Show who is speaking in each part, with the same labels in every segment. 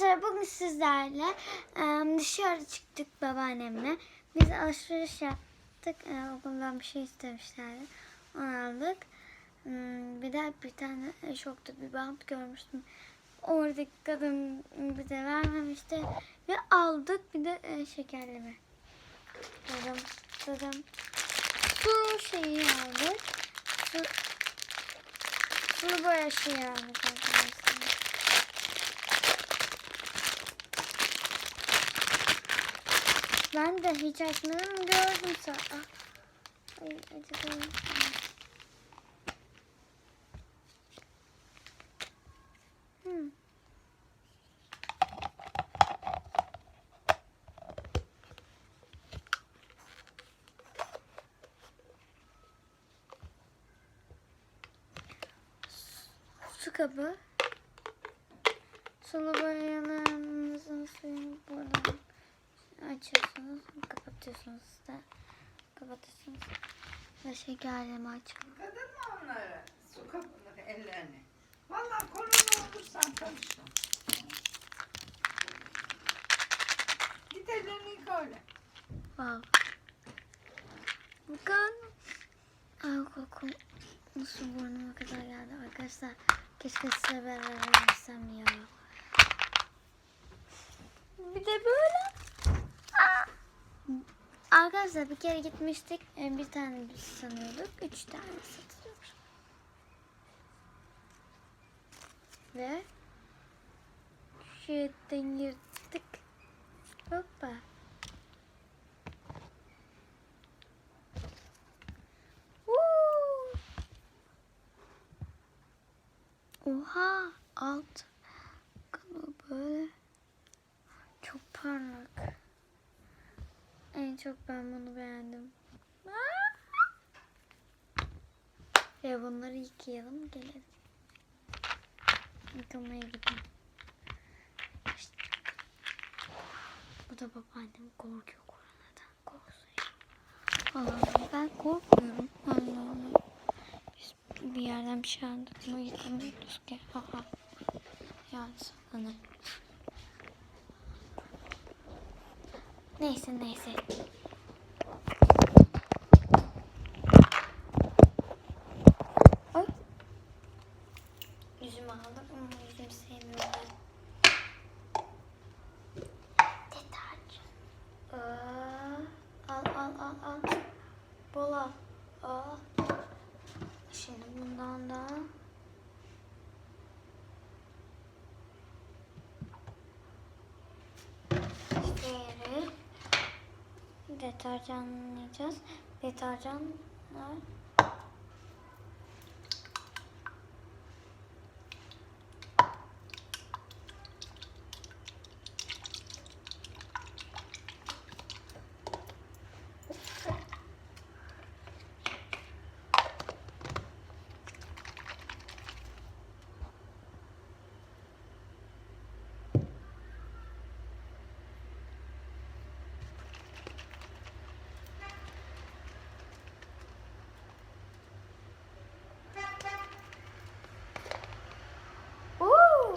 Speaker 1: Arkadaşlar bugün sizlerle dışarı çıktık babaannemle. Biz alışveriş yaptık. Okuldan bir şey istemişlerdi. Onu aldık. Hmm, Bir de bir tane şokta bir bant görmüştüm. Oradaki kadın bize vermemişti. Ve aldık bir de şekerleme. Dadım, dadım. Su şeyi aldık. Su, sulu boya şeyi aldık arkadaşlar. Ben de hiç açmadım gördüm sonra. Ay acaba. Hmm. Su kabı. Sulu boyalarınızın suyunu açıyorsunuz, kapatıyorsunuz da kapatıyorsunuz ve şekerleme açın.
Speaker 2: Kadın mı onları? Su kabını ellerini. Vallahi kolunu olursan tanıştım. Git ellerini yıka öyle.
Speaker 1: Wow. Bakın. Ay koku nasıl burnuma kadar geldi arkadaşlar. Keşke size beraber versem ya. Bir de böyle. Arkadaşlar bir kere gitmiştik. Ee, Bir tane biz sanıyorduk. Üç tane satılıyormuş. Ve şu yetten yırttık. Hoppa. Woo! Oha alt kanı böyle çok parlak. Çok ben bunu beğendim. Ve bunları yıkayalım gelelim. Yıkamaya gidelim. İşte. Bu da babaannem korkuyor koronadan. Allah'ım ben korkmuyorum. Allah Allah. Biz bir yerden bir şey aldık mı yıkamıyoruz ki. Aha. Yani sana. Neyse neyse. Yüzümü aldım ama yüzümü sevmiyorum. Aa, al al al al. Bol. Al. Şimdi bundan da diğeri deterjanlayacağız. Deterjanlar Woo!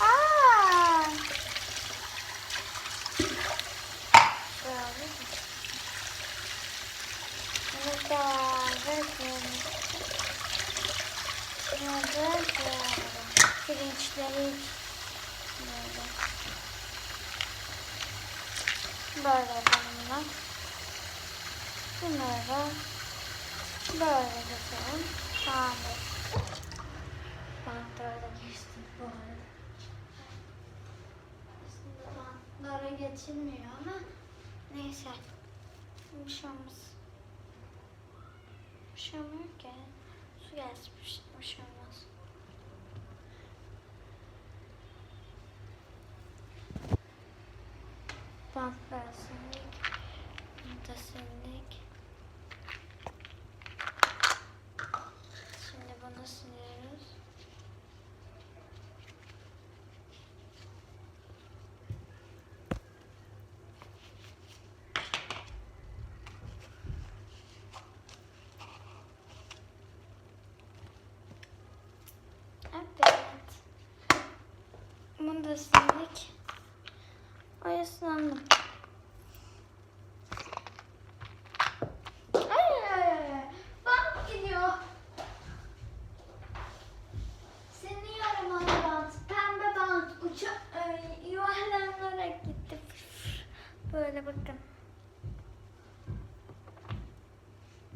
Speaker 1: Aa! Şöyle. Burada bakın. Burada pirinçleri böyle. Böyle bunlar. Bunları da böyle geçelim. Tamamdır. Bantlara geçtim bu arada. Aslında bantlara geçilmiyor ama neyse. Bir şey. Şey ki. Su gelsin bir şey, olmaz. Bantlar sildik. Bunu da sildik. Sildik. Ay ıslandım. Ay ay ay ay. Bant gidiyor. Seni yaramalı bant. Pembe bant. Uça ay, yuvarlanarak gitti. Böyle bakın.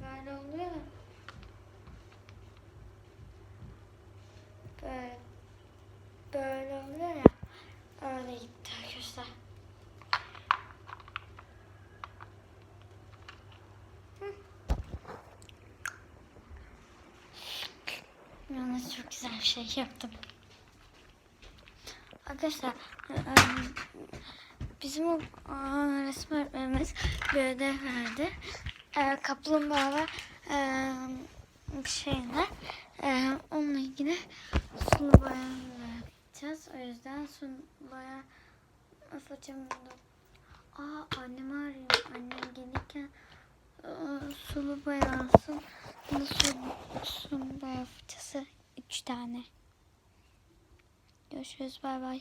Speaker 1: Böyle oluyor. ya. Böyle. Böyle oluyor ya. Öyle gitti arkadaşlar. Hı. Yalnız çok güzel şey yaptım. Arkadaşlar ıı, bizim o ıı, resim öğretmenimiz bir ödev verdi. Kaplumbağalar ıı, bir şeyler. Onunla ilgili sulu boyayla yapacağız. O yüzden sulu boya fırçamı. Aa annemi arıyorum. Annem gelirken sulu boya. Boya fırçası üç tane. Görüşürüz. Bay bay.